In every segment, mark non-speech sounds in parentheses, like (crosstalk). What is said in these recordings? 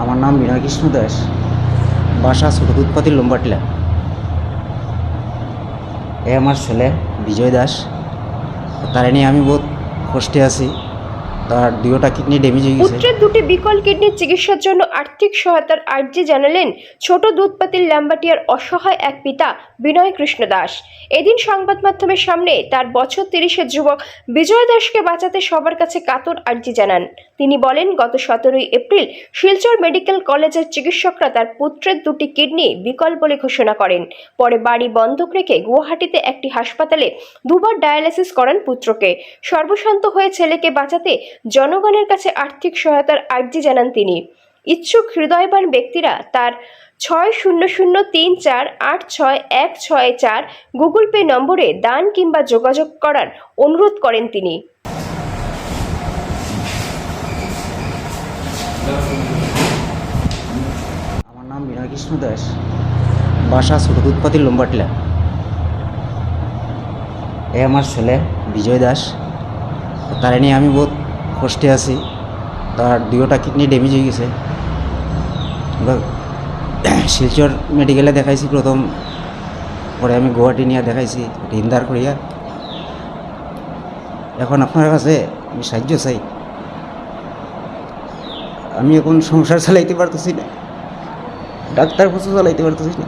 আমার নাম বিনয় কৃষ্ণ দাস। বাসা ছোটদুৎপাতির লম্বাটলা। এ আমার ছেলে বিজয় দাস। তারে নিয়ে আমি বহুত কষ্টে আছি। তার কিডনি ড্যামেজ হয়ে গেছে। পুত্রের দুটি বিকল কিডনির চিকিৎসার জন্য আর্থিক সহায়তার আর্জি জানালেন ছোট দুধপাতির ল্যাম্বাটিয়ার অসহায় এক পিতা বিনয় কৃষ্ণ দাস। এদিন সংবাদ মাধ্যমের সামনে তার বছর তিরিশের যুবক বিজয় দাসকে বাঁচাতে সবার কাছে কাতর আর্জি জানান। তিনি বলেন, গত সতেরোই এপ্রিল শিলচর মেডিকেল কলেজের চিকিৎসকরা তার পুত্রের দুটি কিডনি বিকল বলে ঘোষণা করেন। পরে বাড়ি বন্ধক রেখে গুয়াহাটিতে একটি হাসপাতালে দুবার ডায়ালিসিস করান পুত্রকে। সর্বশান্ত হয়ে ছেলেকে বাঁচাতে জনগণের কাছে আর্থিক সহায়তার আর্জি জানান তিনি। ইচ্ছুক হৃদয়বান ব্যক্তিরা তার ছয় শূন্য শূন্য তিন চার আট ছয় এক ছয় চার গুগল পে নম্বরে দান কিংবা যোগাযোগ করার অনুরোধ করেন তিনি। আমার নাম বিনয় কৃষ্ণ দাস। বাসা ছোটদুৎপাতির লম্বাটলা। এ আমার ছেলে বিজয় দাস। তার নিয়ে আমি বহুত কষ্টে আছি। তার দুইটা কিডনি ড্যামেজ হয়ে গেছে। শিলচর মেডিকেলে দেখাইছি প্রথম। পরে আমি গুয়াহাটি নিয়ে দেখাইছি রিন্দার করিয়া। এখন আপনার কাছে আমি সাহায্য চাই। আমি এখন সংসার চালাইতে পারতেছি না। ডাক্তার খোঁজো চালাইতে পারতেছি না।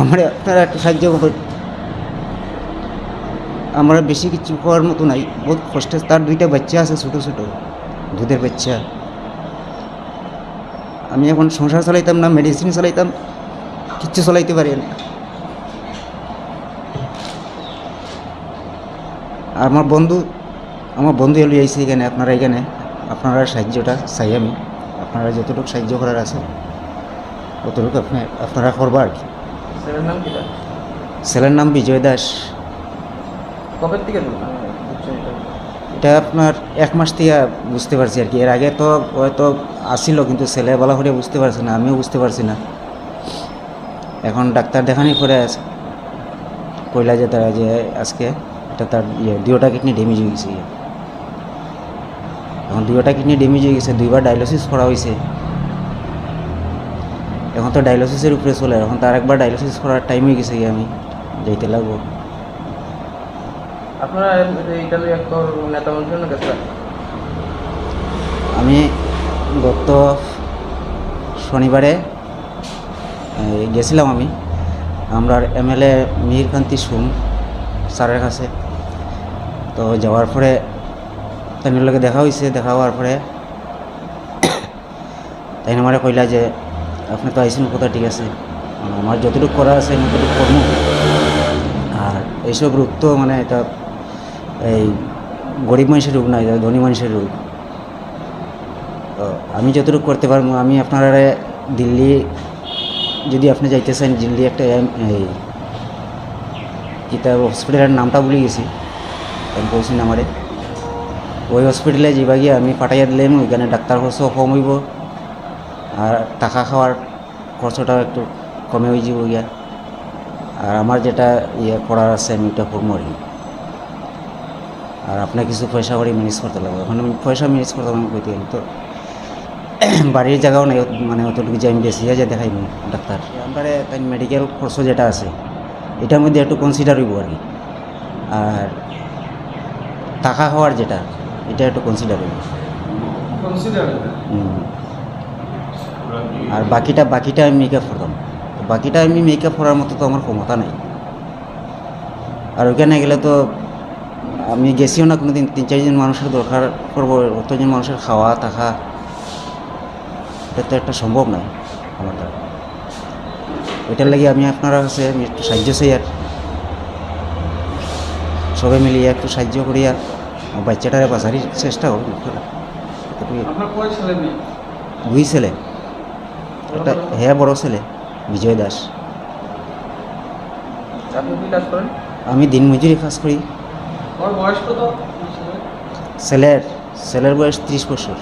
আমার আপনারা একটু সাহায্য করুন। আমার বেশি কিছু করার মতো নাই। বহুত কষ্ট। তার দুইটা বাচ্চা আছে ছোটো ছোটো। দুধের বাচ্চা। আমি এখন সংসার চালাইতাম না মেডিসিন চালাইতাম। কিচ্ছু চালাইতে পারি না। আর আমার বন্ধু আমার বন্ধু এলো আইসি এখানে আপনারা এখানে। আপনারা সাহায্যটা চাই আমি। আপনারা যতটুকু সাহায্য করার আছে ততটুকু আপনি আপনারা করবা আর কি? ছেলের নাম বিজয় দাস। কবের থেকে এটা? আপনার এক মাস থেকে বুঝতে পারছি আর কি। এর আগে তো হয়তো আসিল, কিন্তু ছেলে বলা করে বুঝতে পারছি না, আমিও বুঝতে পারছি না। এখন ডাক্তার দেখানি করে আছে। কইলা যে তারা যে আজকে এটা তার ইয়ে দুইটা কিডনি ড্যামেজ হয়ে গেছে। এখন দুইটা কিডনি ড্যামেজ হয়ে গেছে, দুইবার ডায়ালিসিস করা হয়েছে এখন তো ডায়ালিসিসের উপরে চলে এখন তার একবার ডায়ালিসিস করার টাইম হয়ে গেছে আমি যাইতে লাগবো। আপনারা নেতা না আমি গত শনিবারে গেছিলাম আমি। আমরা এমএলএ মিহিরকান্তি সুম স্যারের কাছে। তো যাওয়ার পরে তাই লগে দেখা হয়েছে দেখা হওয়ার পরে তাই আমার কইলা যে, আপনি তো আইসেন কথা ঠিক আছে। আমার যতটুকু করা আছে, আমি ততটুকু করব। আর এইসব রোগ তো মানে এটা এই গরিব মানুষের রোগ না, এটা ধনী মানুষের রোগ আমি যতটুকু করতে পারব, আমি আপনারা দিল্লি, যদি আপনি যাইতে চান, দিল্লি একটা এই কিতা হসপিটালের নামটা ভুলে গেছি। আমি বলছেন আমারে। ওই হসপিটালে যাবা গিয়ে আমি পাঠাইয়া দিলাম, ওইখানে ডাক্তার খরচও কম হইব। আর টাকা খাওয়ার খরচটাও একটু কমে হয়ে যাব গিয়া। আর আমার যেটা ইয়ে করার আছে, আমি ওটা করব। আর আপনার কিছু পয়সা করে ম্যানেজ করতে লাগবে। এখন আমি পয়সা ম্যানেজ করতে আমি কইতে গেলে তো (clears throat) বাড়ির জায়গাও নাই মানে অতটুকু যে আমি বেশি যে দেখাই নি ডাক্তার। এবারে তাই মেডিকেল খরচ যেটা আছে এটার মধ্যে একটু কনসিডার হইব আর কি। আর টাকা হওয়ার যেটা এটা একটু কনসিডার হইব। আর বাকিটা বাকিটা আমি মেকআপ করতাম বাকিটা আমি মেকআপ করার মতো তো আমার ক্ষমতা নাই। আর ওইখানে গেলে তো আমি গেছিও না কোনো দিন তিন চারজন মানুষের দরকার করব অতজন মানুষের খাওয়া থাকা এটা তো একটা সম্ভব নয় আমার দ্বারা। ওইটার লাগে আমি আপনারা কাছে আমি একটু সাহায্য চাই আর। সবাই মিলিয়ে একটু সাহায্য করিয়া বাচ্চাটারে বাঁচারির চেষ্টা করুন দুই ছেলে। একটা হ্যাঁ বড় ছেলে বিজয় দাস। আমি দিনমজুরি কাজ করি। আমার বয়স কত? ছেলের ছেলের বয়স ত্রিশ বছর।